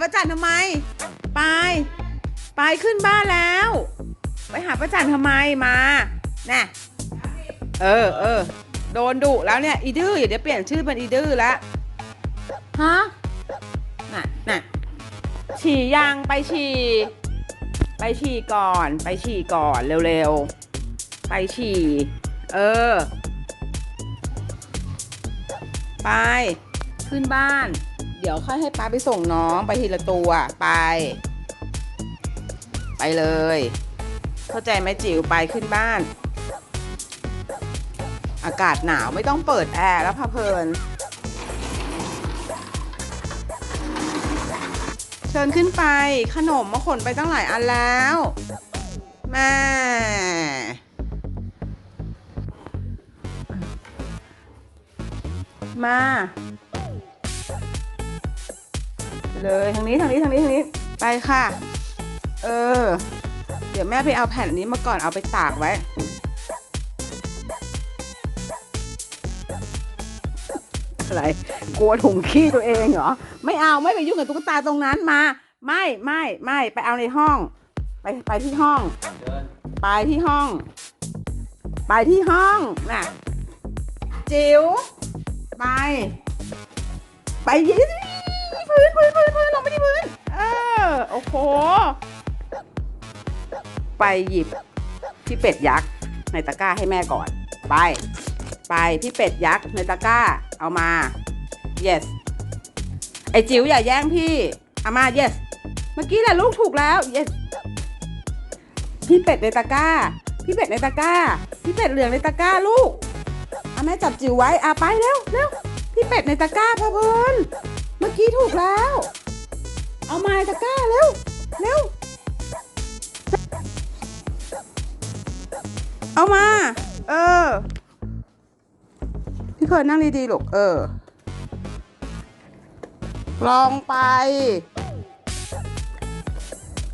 ประจันทำไม ไป ไปขึ้นบ้านแล้ว ไปหาประจันทำไมมา น่ะ เออเออ โดนดุแล้วเนี่ย อีดื้อเดี๋ยวเปลี่ยนชื่อเป็นอีดื้อแล้วฮะ น่ะ น่ะ ฉี่ยังไปฉี่ ไปฉี่ก่อน ไปฉี่ก่อนเร็วๆ ไปฉี่ เออ ไป ขึ้นบ้าน เดี๋ยวค่อยให้ป้าไปส่งน้องไปทีละตัวไป ไปเลย เข้าใจไหมจิ๋วไปขึ้นบ้าน อากาศหนาวไม่ต้องเปิดแอร์แล้วพะเพลิน เชิญขึ้นไปขนมมาขนไปตั้งหลายอันแล้วแม่มา เลยทางนี้ทางนี้ทางนี้ทางนี้ไปค่ะ เออ เดี๋ยวแม่ไปเอาแผ่นนี้มาก่อนเอาไปตากไว้ อะไรกลัวถุงขี้ตัวเองเหรอ ไม่เอาไม่ไปยุ่งกับตุ๊กตาตรงนั้นมา ไม่ไม่ไม่ไปเอาในห้อง ไปไปที่ห้อง ไปที่ห้อง ไปที่ห้องน่ะจิ๋วไป ไปยืน พื้นพื้นพื้นพื้นลงไปที่พื้นเออโอ้โห ไปหยิบพี่เป็ดยักษ์ในตะกร้าให้แม่ก่อน ไป ไปพี่เป็ดยักษ์ในตะกร้า เอามา yes ไอจิ๋วอย่าแย่งพี่เอามา yes เมื่อกี้แหละลูกถูกแล้ว yes พี่เป็ดในตะกร้า พี่เป็ดในตะกร้า พี่เป็ดเหลืองในตะกร้าลูกเอาแม่จับจิ๋วไว้อะไปเร็วเร็วพี่เป็ดในตะกร้าพะเพลิน เมื่อกี้ถูกแล้ว เอามาตะกร้าเร็ว เร็ว เอามา เออ พี่เคยนั่งดีๆลูก เออ ลองไป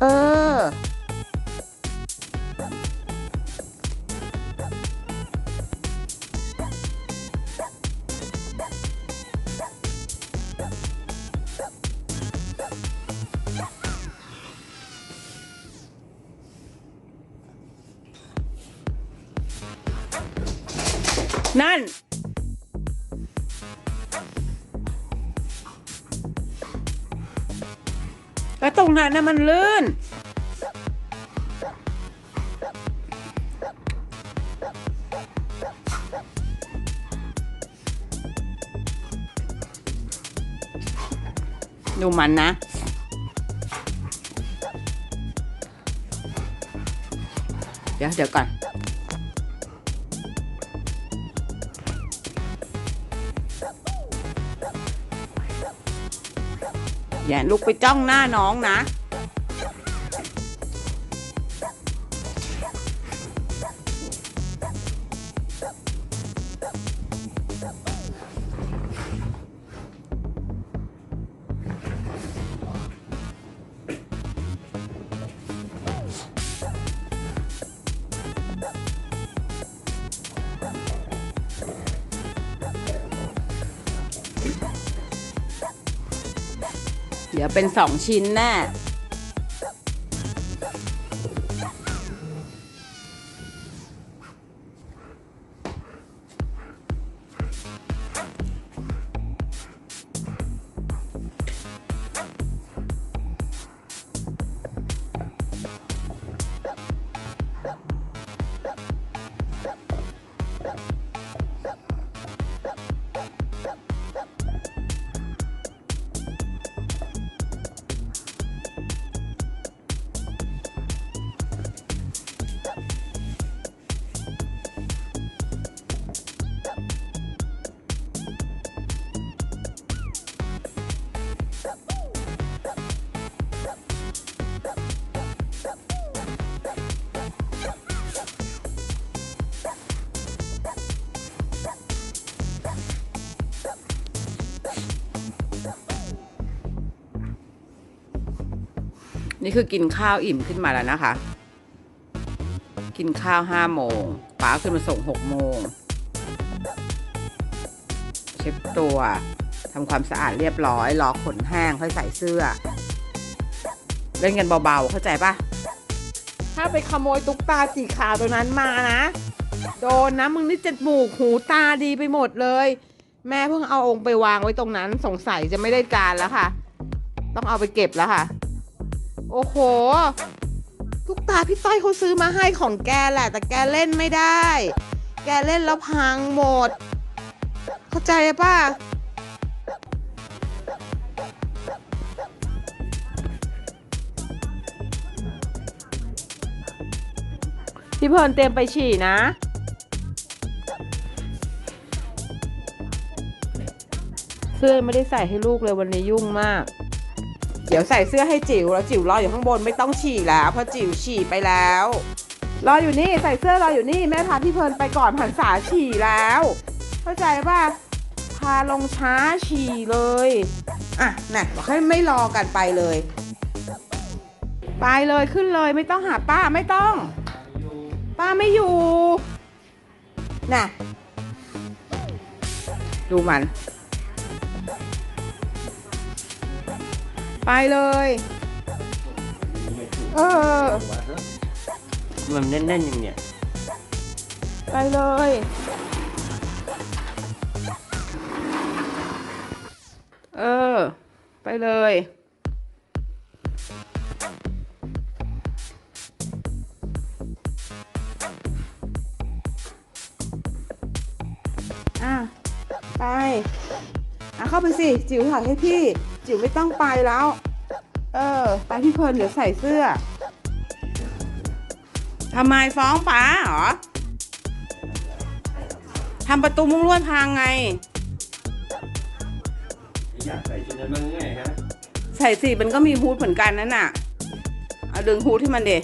เออ นั่น ก็ตรงนั้นนะมันลื่น ดูมันนะเดี๋ยวเดี๋ยวก่อน อย่าลุกไปจ้องหน้าน้องนะ เดี๋ยวเป็นสองชิ้นแน่ นี่คือกินข้าวอิ่มขึ้นมาแล้วนะคะ กินข้าวห้าโมงป้าขึ้นมาส่งหกโมงเช็ดตัวทำความสะอาดเรียบร้อยรอขนแห้งค่อยใส่เสื้อ เล่นกันเบาๆ เข้าใจปะถ้าไปขโมยตุ๊กตาสีขาวตัวนั้นมานะ โดนนะมึงนี่จมูกหูตาดีไปหมดเลย แม่เพิ่งเอาองค์ไปวางไว้ตรงนั้น สงสัยจะไม่ได้การแล้วค่ะ ต้องเอาไปเก็บแล้วค่ะ โอ้โหตุ๊กตาพี่ต้อยเขาซื้อมาให้ของแกแหละ แต่แกเล่นไม่ได้ แกเล่นแล้วพังหมด เข้าใจป่ะพี่เพลินเตรียมไปฉี่นะ เสื้อไม่ได้ใส่ให้ลูกเลยวันนี้ยุ่งมาก เดี๋ยวใส่เสื้อให้จิ๋วแล้วจิ๋วรออยู่ข้างบนไม่ต้องฉี่แล้วเพราะจิ๋วฉี่ไปแล้ว รออยู่นี่ใส่เสื้อรออยู่นี่แม่พาพี่เพลินไปก่อนผันษาฉี่แล้ว เข้าใจป่ะพาลงช้าฉี่เลยอะน่ะบอกให้ไม่รอกันไปเลย ไปเลยขึ้นเลยไม่ต้องหาป้าไม่ต้อง ป้าไม่อยู่น่ะดูมัน ไปเลย เออ มันแน่นๆอย่างเนี้ยไปเลย เออ ไปเลย อะ ไป อะ เข้าไปสิ จิ๋วถ่ายให้พี่ จิ๋วไม่ต้องไปแล้ว เออ ไปพี่เพลินเดี๋ยวใส่เสื้อทำไมฟ้องป๋าเหรอทำประตูมุ้งลวดพังไง อยากใส่ชุดนั้นบ้างไงฮะใส่สิมันก็มีฮูดเหมือนกันนั่นน่ะ เอาดึงฮูดที่มันเดนี่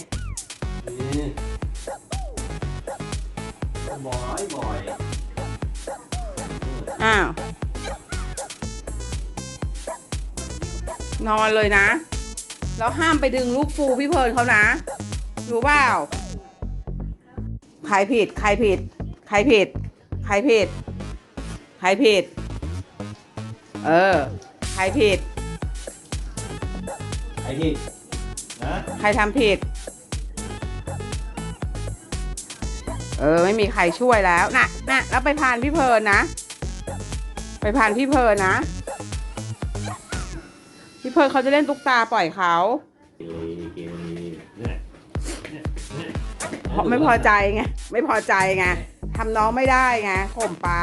บ่อยบ่อยอ้าว นอนเลยนะ แล้วห้ามไปดึงลูกฟูพี่เพลินเขานะ รู้เปล่า ใครผิด ใครผิด ใครผิด ใครผิด ใครผิด เออ ใครผิด ไอ้ที่นะใครทำผิด เออ ไม่มีใครช่วยแล้วนะนะแล้วไปพานพี่เพลินนะ ไปพานพี่เพลินนะ พี่เพลินเขาจะเล่นตุ๊กตาปล่อยเขา เกลีเกลีเนี่ยเนี่ยเนี่ยเพราะไม่พอใจไง ไม่พอใจไงทำน้องไม่ได้ไงข่มป้า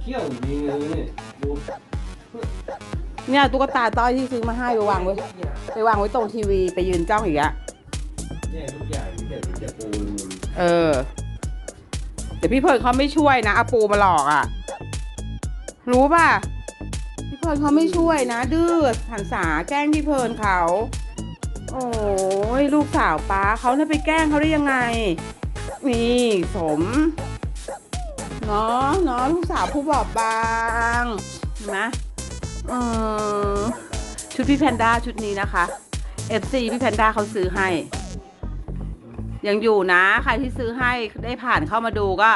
เขี้ยวจริงเลยเนี่ยดูเนี่ยตุ๊กตาต้อยที่ซื้อมาให้ไปวางไว้ไปวางไว้ตรงทีวีไปยืนจ้องอีกอะเนี่ยทุกอย่างที่เกิดจะปูนเออ เดี๋ยวพี่เพลินเขาไม่ช่วยนะเอาปูมาหลอกอะ รู้ป่ะ พี่เพลินเขาไม่ช่วยนะ ดื้อหันษาแกล้งพี่เพลินเขา โอ้ยลูกสาวป้าเขาเนี่ยไปแกล้งเขาได้ยังไง นี่สม เนาะเนาะลูกสาวผู้บอบบางเห็นไหมเออชุดพี่แพนด้าชุดนี้นะคะ FC พี่แพนด้าเขาซื้อให้ ยังอยู่นะ ใครที่ซื้อให้ได้ผ่านเข้ามาดูก็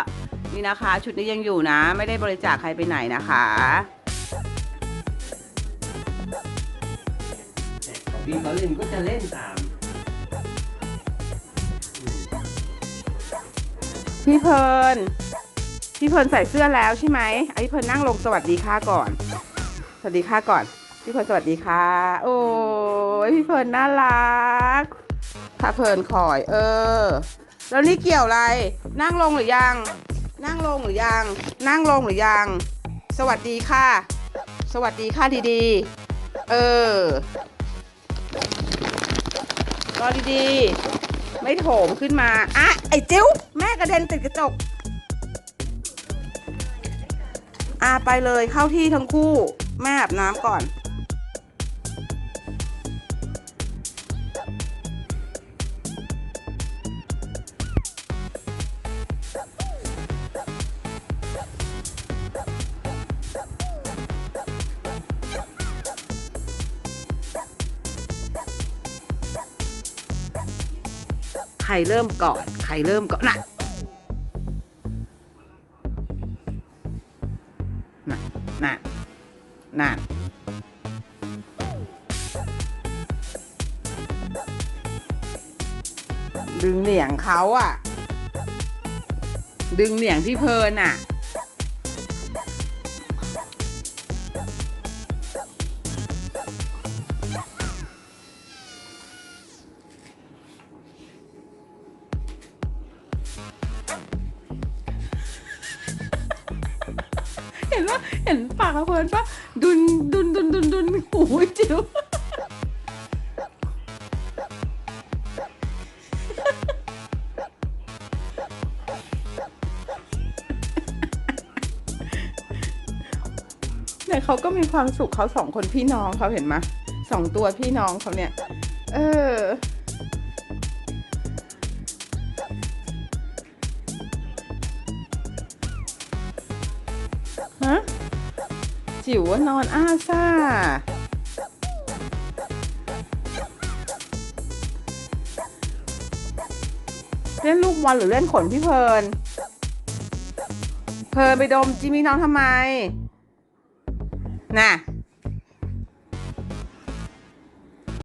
นี่นะคะ ชุดนี้ยังอยู่นะ ไม่ได้บริจาคใครไปไหนนะคะพี่เขาเล่นก็จะเล่นตาม พี่เพลินพี่เพลินใส่เสื้อแล้วใช่ไหมไอ้พี่เพลินนั่งลงสวัสดีค่ะก่อน สวัสดีค่ะก่อน พี่เพลินสวัสดีค่ะ โอ้ยพี่เพลินน่ารักค่ะเพลินคอย เออ แล้วนี่เกี่ยวอะไร นั่งลงหรือยัง นั่งลงหรือยัง นั่งลงหรือยัง สวัสดีค่ะ สวัสดีค่ะดีๆ เออ ก็ดีๆ ไม่โถมขึ้นมา อะ ไอ้จิ้ว แม่กระเด็นติดกระจก อะไปเลยเข้าที่ทั้งคู่ แม่อาบน้ำก่อน รเริ่มก่อนใครเริ่มก่อนน่ะน่ะน่ะนั่ะดึงเหนียงเขาอะดึงเหนียงพี่เพลินอะ ห็นปากเขาเพลินปะดุนดุนดุนดุนดุนโอ้ยจิ๋วแต่เขาก็มีความสุขเขาสองคนพี่น้องเขาเห็นไหมสองตัวพี่น้องเขาเนี่ย เออฮะ จิ๋วว่านอนอ้าซ่า เล่นลูกบอลหรือเล่นขนพี่เพลิน เพลินไปดมจิมี่น้องทำไม น่ะ